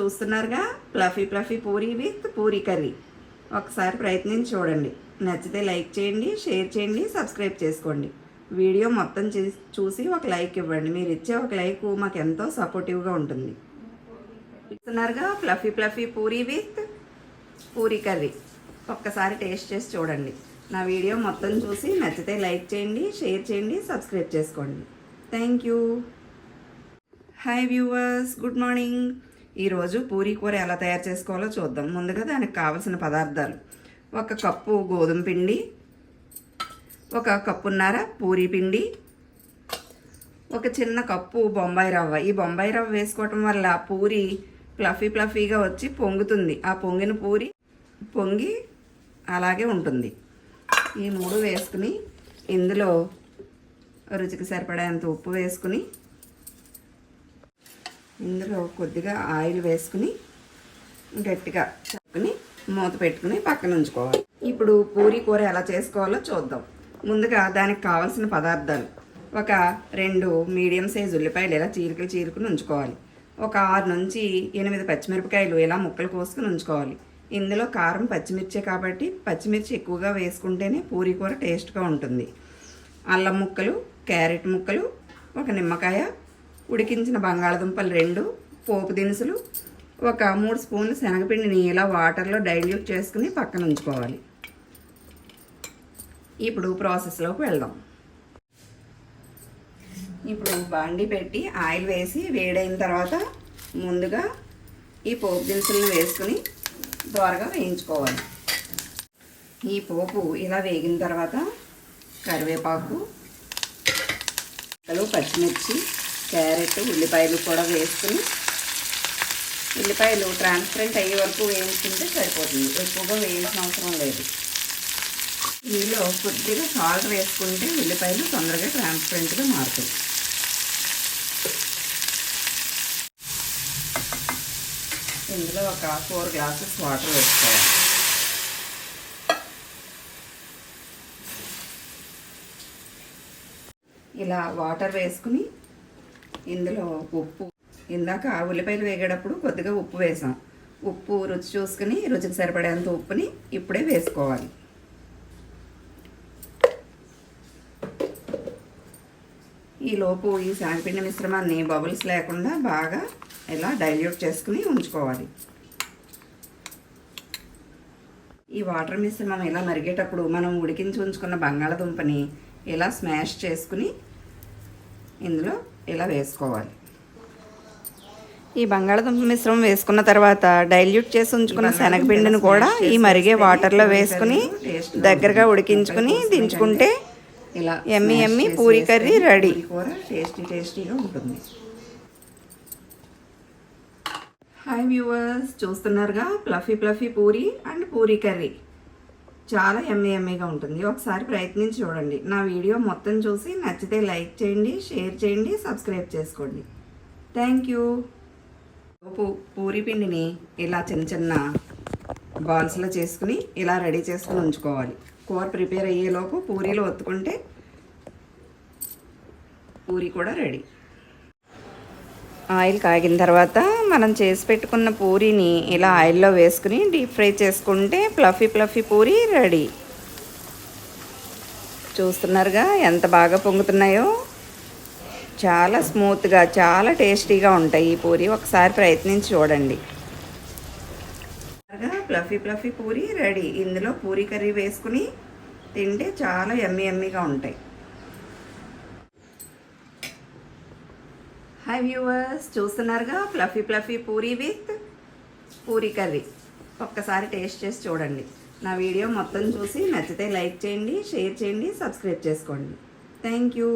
చూస్తున్నారుగా? Fluffy fluffy puri with puri curry. ఒకసారి ప్రయత్నించి చూడండి. నచ్చితే లైక్ చేయండి షేర్ చేయండి సబ్స్క్రైబ్ చేసుకోండి. వీడియో మొత్తం చూసి ఒక లైక్ ఇవ్వండి. మీరు ఇచ్చే ఒక లైక్ మాకు ఎంతో సపోర్టివ్గా ఉంటుంది. చూస్తున్నారుగా? Fluffy fluffy puri with puri curry. ఒక్కసారి టేస్ట్ చేసి చూడండి. నా వీడియో మొత్తం చూసి నచ్చితే లైక్ చేయండి షేర్ చేయండి సబ్స్క్రైబ్ చేసుకోండి. Thank you. Hi viewers good morning. ఈరోజు పూరీ కూర ఎలా తయారు చేసుకోవాలో చూద్దాం. ముందుగా దానికి కావలసిన పదార్థాలు. ఒక కప్పు గోధుమ పిండి ఒక కప్పున్నర పూరీ పిండి ఒక చిన్న కప్పు బొంబాయి రవ్వ. ఈ బొంబాయి రవ్వ వేసుకోవటం వల్ల పూరి ప్లఫీ ప్లఫీగా వచ్చి పొంగుతుంది. ఆ పొంగిన పూరి పొంగి అలాగే ఉంటుంది. ఈ మూడు వేసుకుని ఇందులో రుచికి సరిపడేంత ఉప్పు వేసుకుని ఇందులో కొద్దిగా ఆయిల్ వేసుకుని గట్టిగా చక్కుని మూత పెట్టుకుని పక్కన ఉంచుకోవాలి. ఇప్పుడు పూరీ కూర ఎలా చేసుకోవాలో చూద్దాం. ముందుగా దానికి కావాల్సిన పదార్థాలు. ఒక రెండు మీడియం సైజ్ ఉల్లిపాయలు ఇలా చీరికలు చీరుకుని ఉంచుకోవాలి. ఒక ఆరు నుంచి ఎనిమిది పచ్చిమిరపకాయలు ఇలా ముక్కలు కోసుకుని ఉంచుకోవాలి. ఇందులో కారం పచ్చిమిర్చే కాబట్టి పచ్చిమిర్చి ఎక్కువగా వేసుకుంటేనే పూరీ కూర టేస్ట్గా ఉంటుంది. అల్లం ముక్కలు క్యారెట్ ముక్కలు ఒక నిమ్మకాయ ఉడికించిన బంగాళదుంపలు రెండు పోపు దినుసులు ఒక మూడు స్పూన్లు శనగపిండిని ఇలా వాటర్లో డైల్యూట్ చేసుకుని పక్కన ఉంచుకోవాలి. ఇప్పుడు ప్రాసెస్లోకి వెళ్దాం. ఇప్పుడు బాండి పెట్టి ఆయిల్ వేసి వేడైన తర్వాత ముందుగా ఈ పోపు దినుసులను వేసుకుని దోరగా వేయించుకోవాలి. ఈ పోపు ఇలా వేగిన తర్వాత కరివేపాకు పచ్చిమిర్చి క్యారెట్ ఉల్లిపాయలు కూడా వేసుకుని ఉల్లిపాయలు ట్రాన్స్పరెంట్ అయ్యే వరకు వేయించుకుంటే సరిపోతుంది. ఎక్కువగా వేయించిన అవసరం లేదు. ఇందులో కొద్దిగా సాల్ట్ వేసుకుంటే ఉల్లిపాయలు తొందరగా ట్రాన్స్పరెంట్గా మారుతాయి. ఇందులో ఒక ఫోర్ గ్లాసెస్ వాటర్ వేసుకోవాలి. ఇలా వాటర్ వేసుకుని ఇందులో ఉప్పు. ఇందాక ఉల్లిపాయలు వేగేటప్పుడు కొద్దిగా ఉప్పు వేసాం. ఉప్పు రుచి చూసుకుని రుచికి సరిపడేంత ఉప్పుని ఇప్పుడే వేసుకోవాలి. ఈలోపు ఈ శనగపిండి మిశ్రమాన్ని బబుల్స్ లేకుండా బాగా ఇలా డైల్యూట్ చేసుకుని ఉంచుకోవాలి. ఈ వాటర్ మిశ్రమం ఇలా మరిగేటప్పుడు మనం ఉడికించి ఉంచుకున్న బంగాళదుంపని ఇలా స్మాష్ చేసుకుని ఇందులో ఇలా వేసుకోవాలి. ఈ బంగాళదుంప మిశ్రమం వేసుకున్న తర్వాత డైల్యూట్ చేసి ఉంచుకున్న శనగపిండిని కూడా ఈ మరిగే వాటర్లో వేసుకుని దగ్గరగా ఉడికించుకుని దించుకుంటే ఇలా yummy yummy puri curry ready. కూర టేస్టీ టేస్టీగా ఉంటుంది. హాయ్ వ్యూవర్స్ చూస్తున్నారుగా fluffy fluffy puri and puri curry. చాలా ఎమ్మె ఎమ్మెగా ఉంటుంది. ఒకసారి ప్రయత్నించి చూడండి. నా వీడియో మొత్తం చూసి నచ్చితే లైక్ చేయండి షేర్ చేయండి సబ్స్క్రైబ్ చేసుకోండి. Thank you. పూ పూరి పిండిని ఇలా చిన్న చిన్న బాల్స్లో చేసుకుని ఇలా రెడీ చేసుకుని ఉంచుకోవాలి. కూర ప్రిపేర్ అయ్యేలోపు పూరీలు ఒత్తుకుంటే పూరి కూడా రెడీ. ఆయిల్ కాగిన తర్వాత మనం చేసి పెట్టుకున్న పూరీని ఇలా ఆయిల్లో వేసుకుని డీప్ ఫ్రై చేసుకుంటే ప్లఫీ ప్లఫీ పూరి రెడీ. చూస్తున్నారుగా ఎంత బాగా పొంగుతున్నాయో. చాలా స్మూత్గా చాలా టేస్టీగా ఉంటాయి ఈ పూరి. ఒకసారి ప్రయత్నించి చూడండి. Fluffy fluffy puri ready. ఇందులో పూరి కర్రీ వేసుకుని తింటే చాలా ఎమ్మి ఎమ్మిగా ఉంటాయి. హాయ్ వ్యూవర్స్ చూస్తున్నారుగా? Fluffy fluffy puri with puri curry. ఒక్కసారి టేస్ట్ చేసి చూడండి. నా వీడియో మొత్తం చూసి నచ్చితే లైక్ చేయండి షేర్ చేయండి సబ్స్క్రైబ్ చేసుకోండి. Thank you